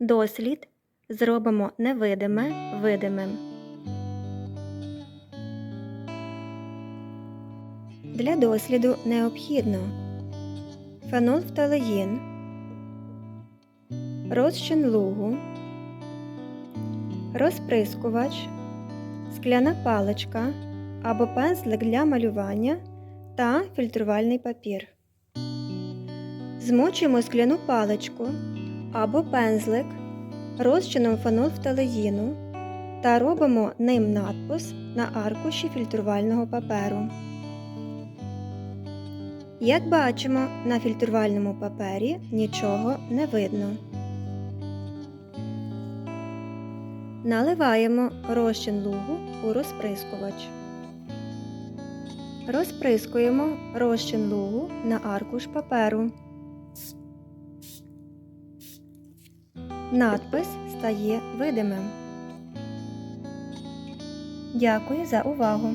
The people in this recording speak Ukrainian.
Дослід зробимо невидиме видимим. Для досліду необхідно фенолфталеїн, розчин лугу, розприскувач, скляна паличка або пензлик для малювання та фільтрувальний папір. Змочуємо скляну паличку або пензлик розчином фенолфталеїну та робимо ним надпис на аркуші фільтрувального паперу. Як бачимо, на фільтрувальному папері нічого не видно. Наливаємо розчин лугу у розприскувач. Розприскуємо розчин лугу на аркуш паперу. Надпис стає видимим. Дякую за увагу!